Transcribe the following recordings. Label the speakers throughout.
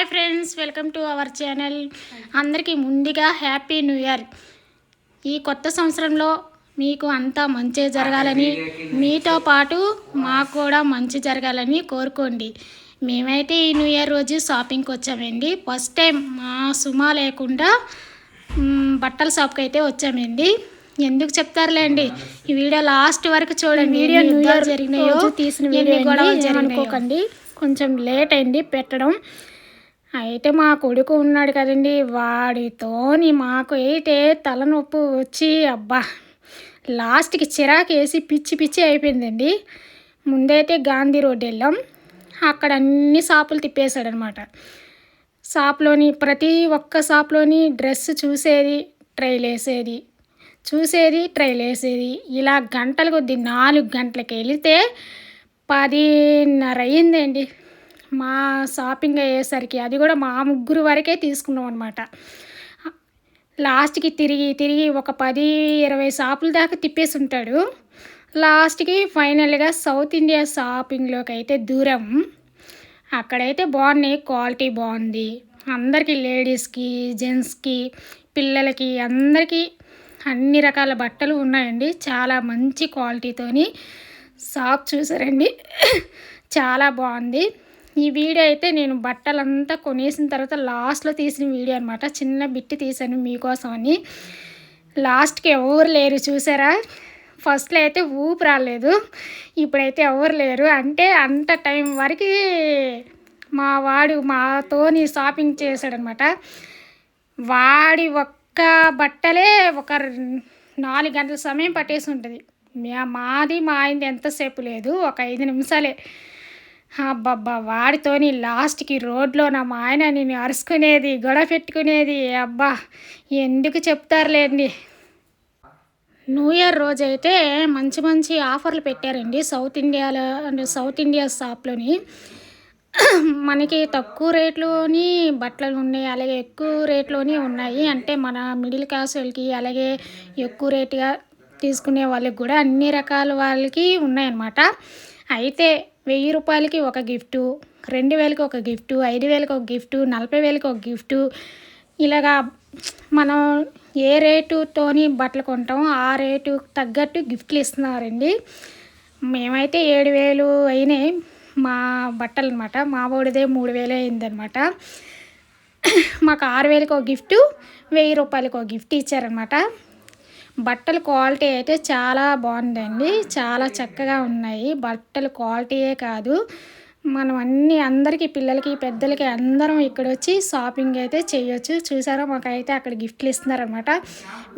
Speaker 1: Hi friends welcome to our channel. అందరికీ ముందుగా happy new year. ఈ కొత్త సంవత్సరంలో మీకు అంతా మంచి జరగాలని మీతో పాటు మాకు కూడా మంచి జరగాలని కోరుకోండి. మేమైతే ఈ న్యూ ఇయర్ రోజు షాపింగ్కి వచ్చామండి. ఫస్ట్ టైం మా సుమా లేకుండా బట్టల షాప్కి అయితే వచ్చామండి. ఎందుకు చెప్తారులేండి ఈ వీడియో లాస్ట్ వరకు చూడండి. వీడియో న్యూ ఇయర్ జరిగినాయో తీసిన వీడియో కూడా అనుకోకండి కొంచెం లేట్ అయింది పెట్టడం. అయితే మా కొడుకు ఉన్నాడు కదండి వాడితోని మాకు అయితే తలనొప్పి వచ్చి అబ్బా లాస్ట్కి చిరాకు వేసి పిచ్చి పిచ్చి అయిపోయిందండి. ముందైతే గాంధీ రోడ్ వెళ్ళాం. అక్కడ అన్ని షాపులు తిప్పేశాడనమాట. షాప్లోని ప్రతి ఒక్క షాప్లోని డ్రెస్ చూసేది ట్రైల్ వేసేది చూసేది ట్రైల్ వేసేది. ఇలా గంటల కొద్ది నాలుగు గంటలకి వెళితే పదిన్నర అయ్యిందండి. మా షాపింగ్ అయ్యేసరికి అది కూడా మా ముగ్గురు వరకే తీసుకున్నాం అనమాట లాస్ట్కి తిరిగి తిరిగి ఒక పది ఇరవై షాపుల దాకా తిప్పేసి ఉంటాడు. లాస్ట్కి ఫైనల్గా సౌత్ ఇండియా షాపింగ్లోకి అయితే దూరం. అక్కడైతే బాగున్నాయి క్వాలిటీ బాగుంది. అందరికీ లేడీస్కి జెంట్స్కి పిల్లలకి అందరికీ అన్ని రకాల బట్టలు ఉన్నాయండి. చాలా మంచి క్వాలిటీతోని షాప్ చూసారండి. చాలా బాగుంది. ఈ వీడియో అయితే నేను బట్టలంతా కొనేసిన తర్వాత లాస్ట్లో తీసిన వీడియో అనమాట చిన్న బిట్టి తీసాను మీకోసం అని లాస్ట్కి ఎవరు లేరు చూసారా? ఫస్ట్లో అయితే ఊపు రాలేదు. ఇప్పుడైతే ఎవరు లేరు. అంటే అంత టైం వరకు మా వాడు మాతోని షాపింగ్ చేశాడనమాట వాడి ఒక్క బట్టలే ఒక నాలుగు గంటల సమయం పట్టేసి ఉంటుంది. మాది మా ఆయనది ఎంతసేపు లేదు. ఒక ఐదు నిమిషాలే. అబ్బబ్బా వాడితోని లాస్ట్కి రోడ్లో నా మా ఆయన నేను అరుచుకునేది గొడవ పెట్టుకునేది అబ్బా ఎందుకు చెప్తారులేండి. న్యూ ఇయర్ రోజు అయితే మంచి మంచి ఆఫర్లు పెట్టారండి సౌత్ ఇండియాలో అంటే సౌత్ ఇండియా షాప్లోని. మనకి తక్కువ రేట్లోని బట్టలు ఉన్నాయి అలాగే ఎక్కువ రేట్లోని ఉన్నాయి. అంటే మన మిడిల్ క్లాస్ వాళ్ళకి అలాగే ఎక్కువ రేటుగా తీసుకునే వాళ్ళకి కూడా అన్ని రకాల వాళ్ళకి ఉన్నాయన్నమాట. అయితే వెయ్యి రూపాయలకి ఒక గిఫ్టు రెండు వేలకి ఒక గిఫ్టు ఐదు వేలకి ఒక గిఫ్టు నలభై వేలకి ఒక గిఫ్టు. ఇలాగా మనం ఏ రేటుతోని బట్టలు కొంటామో ఆ రేటు తగ్గట్టు గిఫ్ట్లు ఇస్తున్నారండి. మేమైతే ఏడు వేలు అయినాయి మా బట్టలు అనమాట మా వాడిదే మూడు వేలు అయిందనమాట. మాకు ఆరు వేలకు ఒక గిఫ్ట్ వెయ్యి రూపాయలకు ఒక గిఫ్ట్ ఇచ్చారనమాట. బట్టల క్వాలిటీ అయితే చాలా బాగుందండి. చాలా చక్కగా ఉన్నాయి. బట్టల క్వాలిటీయే కాదు. మనం అన్ని అందరికీ పిల్లలకి పెద్దలకి అందరం ఇక్కడ వచ్చి షాపింగ్ అయితే చేయొచ్చు. చూసారా? మాకైతే అక్కడ గిఫ్ట్లు ఇస్తున్నారనమాట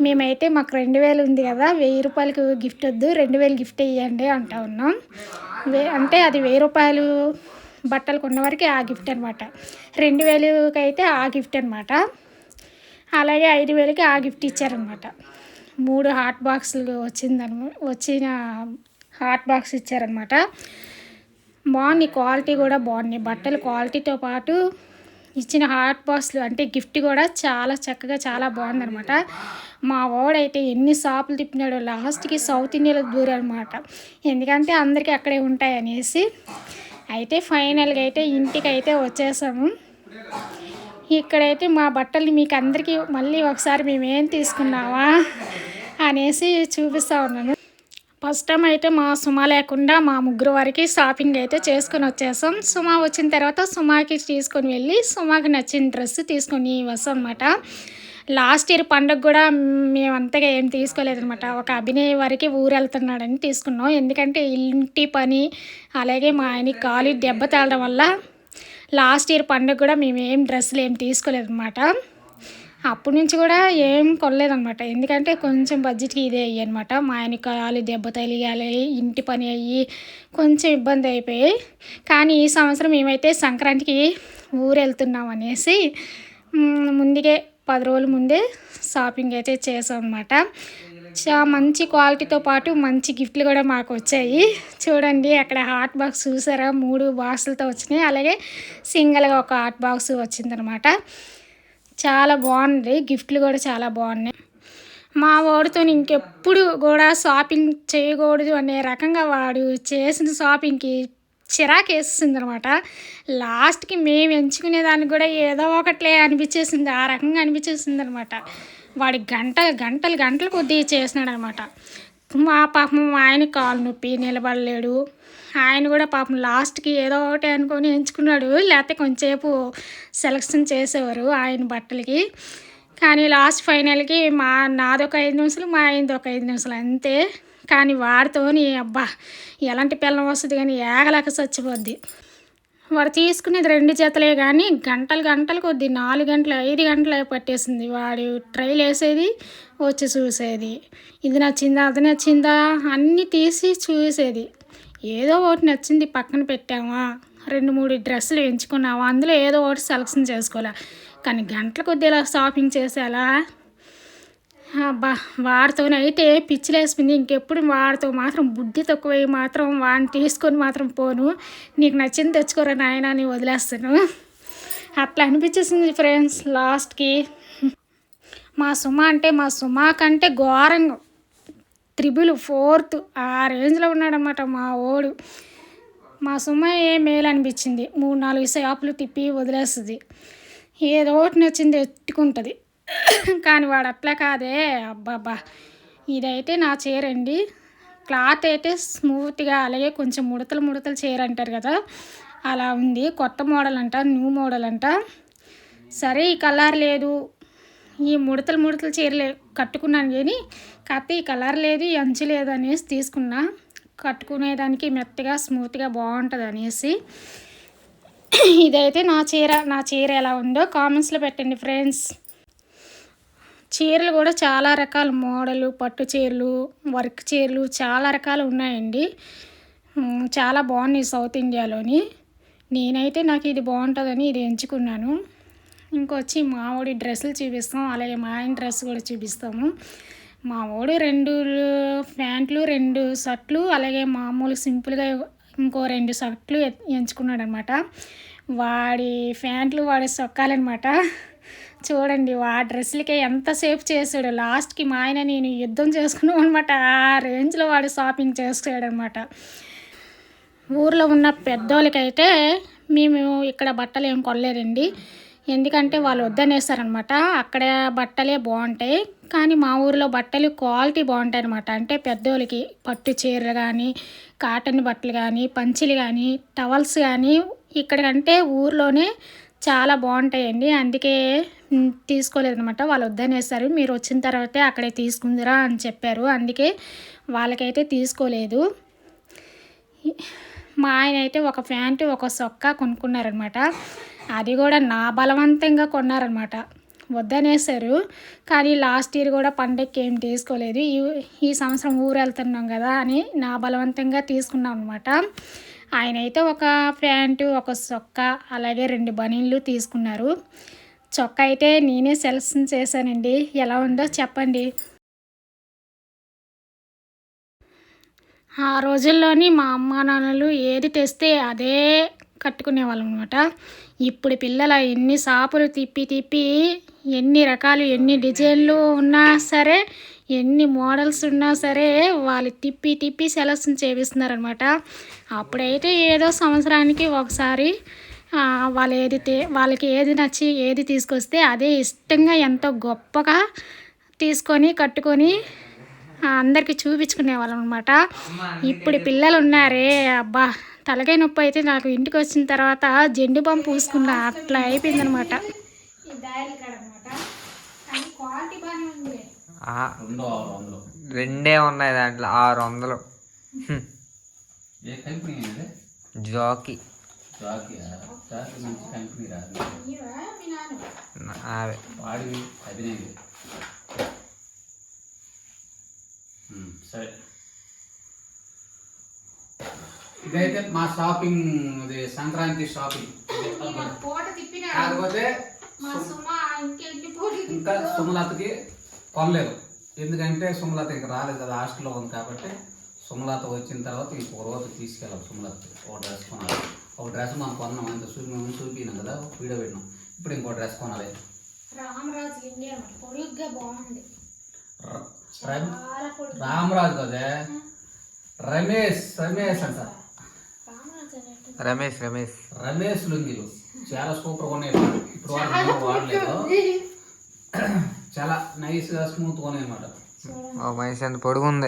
Speaker 1: మేమైతే మాకు రెండు వేలు ఉంది కదా వెయ్యి రూపాయలకు గిఫ్ట్ వద్దు రెండు వేలు గిఫ్ట్ ఇవ్వండి అంటా ఉన్నాం. వే అంటే అది వెయ్యి రూపాయలు బట్టలు కొన్నవారికి ఆ గిఫ్ట్ అనమాట రెండు వేలుకి అయితే ఆ గిఫ్ట్ అనమాట అలాగే ఐదు వేలకి ఆ గిఫ్ట్ ఇచ్చారనమాట మూడు హాట్ బాక్సులు వచ్చిందన వచ్చిన హాట్ బాక్స్ ఇచ్చారనమాట. బాగుంది క్వాలిటీ కూడా బాగుంది. బట్టల క్వాలిటీతో పాటు ఇచ్చిన హాట్ బాక్స్లు అంటే గిఫ్ట్ కూడా చాలా చక్కగా చాలా బాగుందనమాట. మా వాడైతే ఎన్ని షాపులు తిప్పినాడో లాస్ట్కి సౌత్ ఇండియాలో దూరనమాట ఎందుకంటే అందరికీ అక్కడే ఉంటాయి అనేసి అయితే ఫైనల్గా అయితే ఇంటికి అయితే వచ్చేసాము. ఇక్కడైతే మా బట్టలు మీకు అందరికీ మళ్ళీ ఒకసారి మేము ఏం తీసుకున్నావా అనేసి చూపిస్తా ఉన్నాను. ఫస్ట్ టైం అయితే మా సుమా లేకుండా మా ముగ్గురు వరకు షాపింగ్ అయితే చేసుకొని వచ్చేసాం. సుమా వచ్చిన తర్వాత సుమాకి తీసుకొని వెళ్ళి సుమాకి నచ్చిన డ్రెస్ తీసుకొని వస్తాం అనమాట లాస్ట్ ఇయర్ పండుగ కూడా మేము అంతగా ఏం తీసుకోలేదనమాట ఒక అభినయ్ వరకు ఊరు వెళ్తున్నాడని తీసుకున్నాం. ఎందుకంటే ఇంటి పని అలాగే మా ఆయన కాలు దెబ్బ తేలడం వల్ల లాస్ట్ ఇయర్ పండుగ కూడా మేము ఏం డ్రెస్సులు ఏం తీసుకోలేదన్నమాట. అప్పటి నుంచి కూడా ఏం కొనలేదనమాట ఎందుకంటే కొంచెం బడ్జెట్కి ఇదే అయ్యి అనమాట మా ఆయన కాలు దెబ్బ తగిలి ఇంటి పని అయ్యి కొంచెం ఇబ్బంది అయిపోయి. కానీ ఈ సంవత్సరం మేమైతే సంక్రాంతికి ఊరు వెళ్తున్నాం అనేసి ముందుకే పది రోజుల ముందే షాపింగ్ అయితే చేసాం అనమాట మంచి క్వాలిటీతో పాటు మంచి గిఫ్ట్లు కూడా మాకు వచ్చాయి. చూడండి అక్కడ హాట్ బాక్స్ చూసారా? మూడు బాక్సులతో వచ్చినాయి. అలాగే సింగిల్గా ఒక హాట్ బాక్స్ వచ్చిందనమాట చాలా బాగుంది. గిఫ్ట్లు కూడా చాలా బాగున్నాయి. మా వాడితో ఇంకెప్పుడు కూడా షాపింగ్ చేయకూడదు అనే రకంగా వాడు చేసిన షాపింగ్కి చిరాకు వేస్తుంది అనమాట లాస్ట్కి మేము ఎంచుకునే దానికి కూడా ఏదో ఒకట్లే అనిపించేసింది. ఆ రకంగా అనిపించేసింది అనమాట వాడి గంట గంటలు గంటలు కొద్దీ చేసినాడు అనమాట మా పాపం ఆయన కాలు నొప్పి నిలబడలేడు. ఆయన కూడా పాపం లాస్ట్కి ఏదో ఒకటి అనుకొని ఎంచుకున్నాడు. లేకపోతే కొంచెంసేపు సెలక్షన్ చేసేవారు ఆయన బట్టలకి. కానీ లాస్ట్ ఫైనల్కి మా నాదొక ఐదు నిమిషాలు మా ఆయనది ఒక ఐదు నిమిషాలు అంతే. కానీ వాడితోని అబ్బా ఎలాంటి పిల్లం వస్తుంది కానీ ఏగలేక చచ్చిపోద్ది. వాడు తీసుకునేది రెండు జతలే కానీ గంటలు గంటలు కొద్ది నాలుగు గంటలు ఐదు గంటలు పట్టేసింది. వాడు ట్రైల్ వేసేది వచ్చి చూసేది. ఇది నచ్చిందా అది నచ్చిందా అన్నీ తీసి చూసేది. ఏదో ఒకటి నచ్చింది పక్కన పెట్టామా రెండు మూడు డ్రెస్సులు ఎంచుకున్నావా అందులో ఏదో ఒకటి సెలక్షన్ చేసుకోవాలా. కానీ గంటల కొద్ది ఇలా షాపింగ్ చేసేలా వారితోనైతే వాడితోనైతే పిచ్చిలేసింది ఇంకెప్పుడు వాడితో మాత్రం బుద్ధి తక్కువై మాత్రం వాడిని తీసుకొని మాత్రం పోను. నీకు నచ్చింది తెచ్చుకోరా నాయన అని వదిలేస్తాను. అట్లా అనిపించేసింది ఫ్రెండ్స్ లాస్ట్కి. మా సుమ అంటే మా సుమ కంటే ఘోరంగా త్రిబుల్ ఫోర్త్ ఆ రేంజ్లో ఉన్నాడనమాట మా ఓడు. మా సుమ ఏ మేలు అనిపించింది. మూడు నాలుగు షాపులు తిప్పి వదిలేస్తుంది. ఏదో ఒకటి నచ్చింది ఎత్తుకుంటుంది. కానీ వాడు అట్లా కాదే. అబ్బాబ్బా. ఇదైతే నా చీర అండి. క్లాత్ అయితే స్మూత్గా అలాగే కొంచెం ముడతలు ముడతలు చీర అంటారు కదా. అలా ఉంది. కొత్త మోడల్ అంట న్యూ మోడల్ అంట. సరే ఈ కలర్ లేదు. ఈ ముడతలు ముడతలు చీరలే కట్టుకున్నాను కానీ కాకపోతే ఈ కలర్ లేదు ఈ అంచు లేదు అనేసి తీసుకున్నా. కట్టుకునేదానికి మెత్తగా స్మూత్గా బాగుంటుంది అనేసి. ఇదైతే నా చీర. నా చీర ఎలా ఉందో కామెంట్స్లో పెట్టండి ఫ్రెండ్స్. చీరలు కూడా చాలా రకాల మోడలు పట్టు చీరలు వర్క్ చీరలు చాలా రకాలు ఉన్నాయండి. చాలా బాగున్నాయి సౌత్ ఇండియాలోని. నేనైతే నాకు ఇది బాగుంటుందని ఇది ఎంచుకున్నాను. ఇంకొచ్చి మావోడి డ్రెస్సులు చూపిస్తాం అలాగే మా ఆయన డ్రెస్ కూడా చూపిస్తాము. మా రెండు ప్యాంట్లు రెండు షర్ట్లు అలాగే మామూలు సింపుల్గా ఇంకో రెండు షర్ట్లు ఎంచుకున్నాడు అనమాట వాడి ప్యాంట్లు వాడి సొక్కాలన్నమాట చూడండి ఆ డ్రెస్సులకి ఎంత సేఫ్ చేసాడు లాస్ట్కి మా ఆయన నేను యుద్ధం చేసుకున్నాం అనమాట ఆ రేంజ్లో వాడు షాపింగ్ చేసాడు ఊర్లో ఉన్న పెద్దోళ్ళకైతే మేము ఇక్కడ బట్టలు ఏం కొనలేదండి. ఎందుకంటే వాళ్ళు వద్దనేస్తారనమాట అక్కడ బట్టలే బాగుంటాయి. కానీ మా ఊరిలో బట్టలు క్వాలిటీ బాగుంటాయి అనమాట అంటే పెద్దోళ్ళకి పట్టు చీరలు కానీ కాటన్ బట్టలు కానీ పంచిలు కానీ టవల్స్ కానీ ఇక్కడికంటే ఊర్లోనే చాలా బాగుంటాయండి. అందుకే తీసుకోలేదనమాట వాళ్ళు వద్దనేసారు. మీరు వచ్చిన తర్వాతే అక్కడే తీసుకుందిరా అని చెప్పారు. అందుకే వాళ్ళకైతే తీసుకోలేదు. మా ఆయన అయితే ఒక ప్యాంటు ఒక సొక్కా కొనుక్కున్నారనమాట అది కూడా నా బలవంతంగా కొన్నారనమాట వద్దనేసారు. కానీ లాస్ట్ ఇయర్ కూడా పండగకి ఏం తీసుకోలేదు. ఈ ఈ సంవత్సరం ఊరు వెళ్తున్నాం కదా అని నా బలవంతంగా తీసుకున్నాం అనమాట ఆయన అయితే ఒక ప్యాంటు ఒక సొక్క అలాగే రెండు బనీళ్ళు తీసుకున్నారు. చొక్కా అయితే నేనే సెలక్షన్ చేశానండి. ఎలా ఉందో చెప్పండి. ఆ రోజుల్లోని మా అమ్మ నాన్నలు ఏది తెస్తే అదే కట్టుకునేవాళ్ళం అనమాట ఇప్పుడు పిల్లలు ఎన్ని షాపులు తిప్పి తిప్పి ఎన్ని రకాలు ఎన్ని డిజైన్లు ఉన్నా సరే ఎన్ని మోడల్స్ ఉన్నా సరే వాళ్ళు తిప్పి తిప్పి సెలక్షన్ చేపిస్తున్నారనమాట అప్పుడైతే ఏదో సంవత్సరానికి ఒకసారి వాళ్ళు ఏది వాళ్ళకి ఏది నచ్చి ఏది తీసుకొస్తే అదే ఇష్టంగా ఎంతో గొప్పగా తీసుకొని కట్టుకొని ఆ, అందరికీ చూపించుకునే వాళ్ళం అనమాట ఇప్పుడు పిల్లలు ఉన్నారే అబ్బా తలకాయ నొప్పి అయితే నాకు ఇంటికి వచ్చిన తర్వాత జెండు బాంబు పూసుకున్నా అట్లా అయిపోయిందనమాట క్వాలిటీ బాగానే ఉంది
Speaker 2: ఆ,
Speaker 3: రెండో
Speaker 2: ఉన్నాయి దాంట్లో ఆరు వందలు. జాకీ.
Speaker 3: వాడివి సరే. ఇదైతే మా షాపింగ్ ఇది సంక్రాంతి షాపింగ్.
Speaker 1: పూట తిప్పిన
Speaker 3: కాకపోతే
Speaker 1: మా సుమ ఇంకెంటి పూట
Speaker 3: ఇంకా సుమలతకి కొనలేదు. ఎందుకంటే సుమలత ఇక రాలేదు కదా హాస్టల్లో ఉంది కాబట్టి సుమలత వచ్చిన తర్వాత ఇంకొక రోజు తీసుకెళ్ళాలి సుమలత ఒక డ్రెస్ కొనాలి. ఒక డ్రెస్ మనం కొన్నాం. అంత చూపి మేము చూపినాం కదా వీడియో పెట్టినాం. ఇప్పుడు ఇంకో డ్రెస్ కొనాలి.
Speaker 1: రామరాజు ఇండియా పొడుగ్గా బాగుంది.
Speaker 3: ర- రమ్-
Speaker 1: చాలా పొడుగు
Speaker 3: రామరాజు కదే రమేష్ రమేష్ అంట.
Speaker 2: రమేష్ రమేష్.
Speaker 3: రమేష్ లుంగిలు. చాలా సూపర్గా ఉన్నాయి. ఇప్పుడు వాడు వాడలేదు. చాలా నైస్గా స్మూత్గా ఉన్నాయి అన్నమాట.
Speaker 2: ఓ మనిషి అంత పొడుగుంది.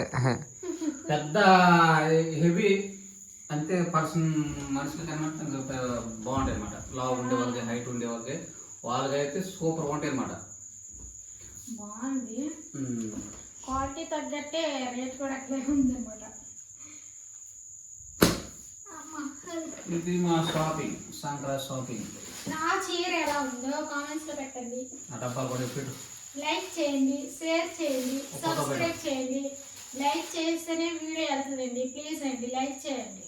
Speaker 3: పెద్ద హెవీ అంతే పర్సన్ మనుషులకి అన్నట్టు బాగుంటాయి అనమాట లావు ఉండే వాళ్ళకి హైట్ ఉండే వాళ్ళకి వాళ్ళకి అయితే సూపర్ ఉంటాయి అనమాట
Speaker 1: బాగుంది క్వాలిటీ తగ్గట్టే రేట్ కూడా అట్లే ఉందన్నమాట. అమ్మా,
Speaker 3: ఇది మా షాపింగ్ సంక్రాంతి షాపింగ్
Speaker 1: నా చీర ఎలా ఉందో కామెంట్స్లో పెట్టండి.
Speaker 3: ఆ డబ్బాలు కూడా పెట్టు
Speaker 1: లైక్ చేయండి షేర్ చేయండి సబ్స్క్రైబ్ చేయండి. లైక్ చేస్తేనే వీడియో వెళ్తుందండి ప్లీజ్ అండి లైక్ చేయండి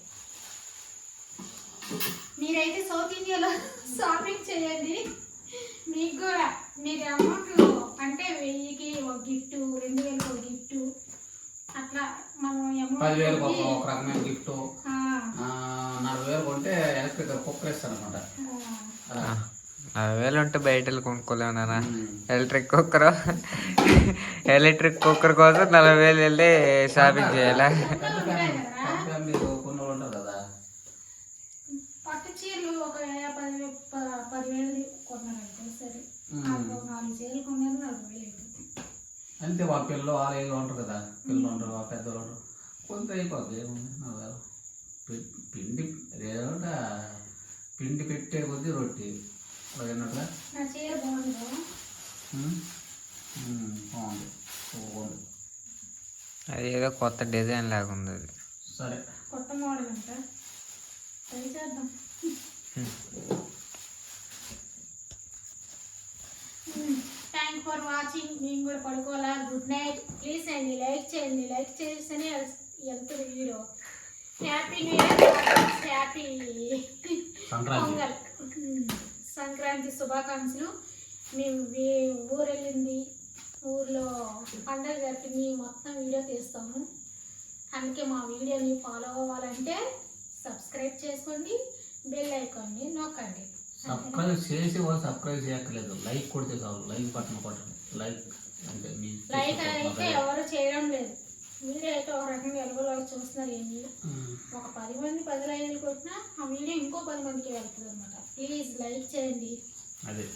Speaker 1: మీరైతే సౌత్ ఇండియాలో షాపింగ్ చేయండి. మీకు కూడా మీరు అమౌంట్ అంటే వెయ్యికి ఒక గిఫ్ట్ రెండు వేలకు ఒక గిఫ్ట్. అట్లా మనం
Speaker 3: పదివేలకు ఒక
Speaker 1: అమౌంట్
Speaker 3: ఒక రకమైన గిఫ్ట్. నలభై వేలు కొంటే ఎలక్ట్రిక్ కుక్కర్ ఇస్తాను అనమాట
Speaker 2: నలభై వేలు ఉంటే బయట వెళ్ళి కొనుక్కోలేము నాన్న ఎలక్ట్రిక్ కుక్కర్. ఎలక్ట్రిక్ కుక్కర్ కోసం నలభై వేలు వెళ్ళి షాపింగ్ చేయాలా
Speaker 3: పెద్ద ఫ్యామిలీ పెద్ద ఫ్యామిలీ కొన్ని వాళ్ళు ఉంటారు కదా
Speaker 1: పట్టు చీరలు ఒక పది ప- పదివేలు కొన్నారంటే సరే
Speaker 3: ఉమ్.
Speaker 1: ఒక నాలుగు చీరలు కొన్నారు నలభై వేలు అయిపోతుంది
Speaker 3: అంతే వాళ్ళ పిల్లలు వాళ్ళ ఏళ్ళు ఉంటారు కదా పిల్లలు ఉంటారు వాళ్ళ పెద్దలు ఉంటారు. కొంత అయిపోతుంది పిండి ఏదంటే పిండి పెట్టే కొద్దీ రొట్టి.
Speaker 1: చీర బాగుందా
Speaker 3: బాగుంది.
Speaker 2: అది ఏదో కొత్త డిజైన్ లాగా ఉంది అది.
Speaker 3: సరే.
Speaker 1: కొత్త మోడల్ అంట. ట్రై చేద్దాం. థ్యాంక్ ఫర్ వాచింగ్ మేము కూడా పడుకోవాలా గుడ్ నైట్ ప్లీజ్ అండి లైక్ చేయండి లైక్ చేస్తేనే వెళ్తుంది video happy new year happy
Speaker 3: Sankranti
Speaker 1: Pongal Sankranti శుభాకాంక్షలు మేము ఊరు వెళ్ళింది ఊర్లో పండగ జరిపింది మొత్తం వీడియో తీస్తాము అందుకే మా వీడియోని ఫాలో అవ్వాలంటే సబ్స్క్రైబ్ చేసుకోండి బెల్ ఐకాన్ని నొక్కండి
Speaker 3: సబ్స్క్రైబ్ చేసి వాళ్ళు సబ్స్క్రైబ్ చేయక్కర్లేదు. లైక్ కొడితే చాలు. లైక్ బటన్ కొట్టండి. లైక్ అంటే మీ
Speaker 1: లైక్ అయితే ఎవరు చేయడం లేదు. వీడియో అయితే ఒక రకంగా ఎలుగులో చూస్తున్నారు ఏంటి. ఒక పది మంది పది లైన్లు కొట్టినా ఆ వీడియో ఇంకో పది మందికి వెళ్తుంది అనమాట ప్లీజ్ లైక్ చేయండి.
Speaker 3: అదే.